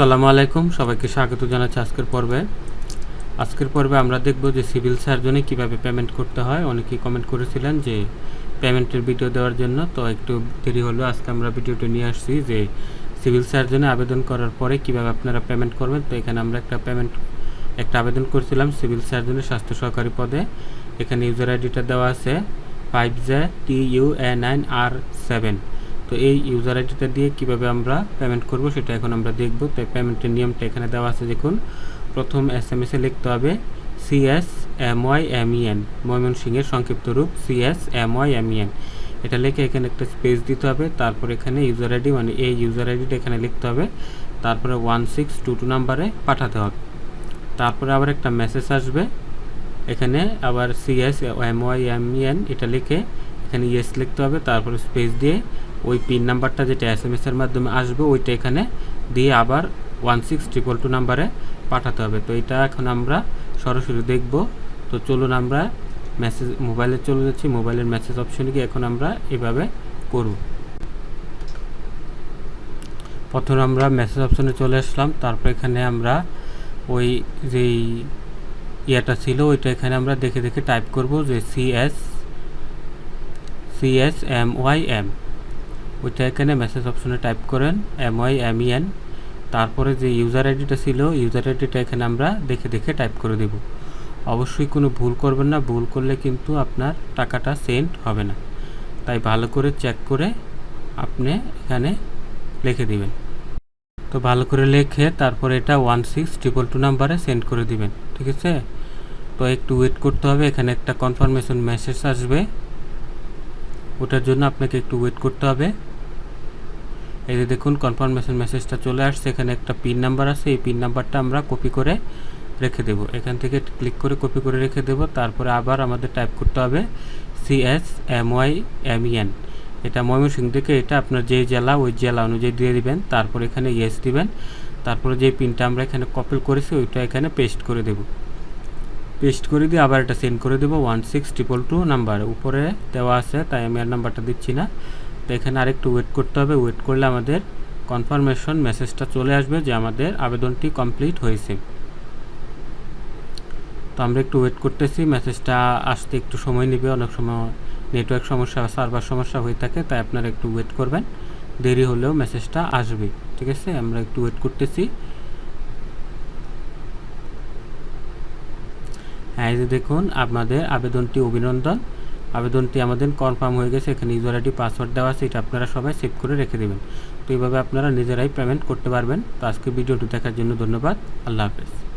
আসসালামু আলাইকুম, সবাইকে স্বাগত জানাচ্ছি আজকের পর্বে। আজকের পর্বে আমরা দেখব যে সিভিল সার্জনে কীভাবে পেমেন্ট করতে হয়। অনেকেই কমেন্ট করেছিলেন যে পেমেন্টের ভিডিও দেওয়ার জন্য, তো একটু দেরি হলো, আজকে আমরা ভিডিওটি নিয়ে আসছি যে সিভিল সার্জনে আবেদন করার পরে কীভাবে আপনারা পেমেন্ট করবেন। তো এখানে আমরা একটা পেমেন্ট একটা আবেদন করেছিলাম সিভিল সার্জনের স্বাস্থ্য সহকারী পদে। এখানে ইউজার আইডিটা দেওয়া আছে five J T U A nine R seven তো এই ইউজার আইডিটা দিয়ে কীভাবে আমরা পেমেন্ট করব সেটা এখন আমরা দেখব। তো পেমেন্টের নিয়মটা এখানে দেওয়া আছে, দেখুন। প্রথম এস এম এসে লিখতে হবে CS M Y M EN ময়মনসিংহের সংক্ষিপ্ত রূপ CS M Y M EN এটা লিখে এখানে একটা স্পেস দিতে হবে, তারপর এখানে ইউজার আইডি মানে এই ইউজার আইডিটা এখানে লিখতে হবে। তারপরে ওয়ান সিক্স টু টু নাম্বারে পাঠাতে হবে। তারপরে আবার একটা মেসেজ আসবে, এখানে আবার CS M Y M EN এটা লিখে এখানে ইয়েস লিখতে হবে। তারপরে স্পেস দিয়ে ওই পিন নাম্বারটা যেটা এস এম এর মাধ্যমে আসবে, ওইটা এখানে দিয়ে আবার ওয়ান সিক্স ট্রিপল টু নাম্বারে পাঠাতে হবে। তো এটা এখন আমরা সরাসরি দেখব। তো চলুন আমরা মেসেজ মোবাইলে চলে যাচ্ছি। মোবাইলের মেসেজ অপশনে গিয়ে এখন আমরা এভাবে করব। প্রথমে আমরা মেসেজ অপশনে চলে আসলাম। তারপর এখানে আমরা ওই যেই ইয়েটা ছিল, ওইটা এখানে আমরা দেখে দেখে টাইপ করব যে CS CS M Y M ওইটা এখানে মেসেজ অপশনে টাইপ করেন এম ওয়াই এম এন তারপরে যে ইউজার আইডিটা ছিল ইউজার আইডিটা এখানে আমরা দেখে দেখে টাইপ করে দেব। অবশ্যই কোনো ভুল করবেন না, ভুল করলে কিন্তু আপনার টাকাটা সেন্ড হবে না। তাই ভালো করে চেক করে আপনি এখানে লিখে দিবেন। তো ভালো করে লিখে তারপরে এটা ওয়ান সিক্স ট্রিপল টু নাম্বারে সেন্ড করে দিবেন, ঠিক আছে? তো একটু ওয়েট করতে হবে, এখানে একটা কনফার্মেশন মেসেজ আসবে। ওটার জন্য আপনাকে একটু ওয়েট করতে হবে। এই যে দেখুন কনফার্মেশন মেসেজটা চলে আসছে। এখানে একটা পিন নাম্বার আছে। এই পিন নাম্বারটা আমরা কপি করে রেখে দেব। এখান থেকে ক্লিক করে কপি করে রেখে দেব। তারপরে আবার আমাদের টাইপ করতে হবে CS M Y M N এটা ময়মনসিংহ থেকে এটা আপনার যে জেলা, ওই জেলা অনুযায়ী দিয়ে দিবেন। তারপর এখানে ইয়েস দিবেন। তারপরে যে পিনটা আমরা এখানে কপি করেছি, ওইটা এখানে পেস্ট করে দেব। পেস্ট করে দিয়ে আবার এটা সেন্ড করে দেবো। One six triple two number উপরে দেওয়া আছে, তাই আমি আর নাম্বারটা দিচ্ছি না। তো এখানে আরেকটু ওয়েট করতে হবে। ওয়েট করলে আমাদের কনফার্মেশন মেসেজটা চলে আসবে যে আমাদের আবেদনটি কমপ্লিট হয়েছে। তো আমরা একটু ওয়েট করতেছি। মেসেজটা আসতে একটু সময় নেবে। অনেক সময় নেটওয়ার্ক সমস্যা সার্ভার সমস্যা হয়ে থাকে, তাই আপনারা একটু ওয়েট করবেন। দেরি হলেও মেসেজটা আসবে। ঠিক আছে? আমরা একটু ওয়েট করতেছি। হ্যাঁ দেখুন আপনাদের আবেদনটি অভিনন্দন। আবেদনটি আমাদের কনফার্ম হয়ে গেছে, এখানে ইউজার আইডি পাসওয়ার্ড দেওয়া আছে, এটা আপনারা সবাই সেভ করে রেখে দেবেন। তো এইভাবে আপনারা নিজেরাই পেমেন্ট করতে পারবেন। তো আজকে ভিডিওটি দেখার জন্য ধন্যবাদ। আল্লাহ হাফেজ।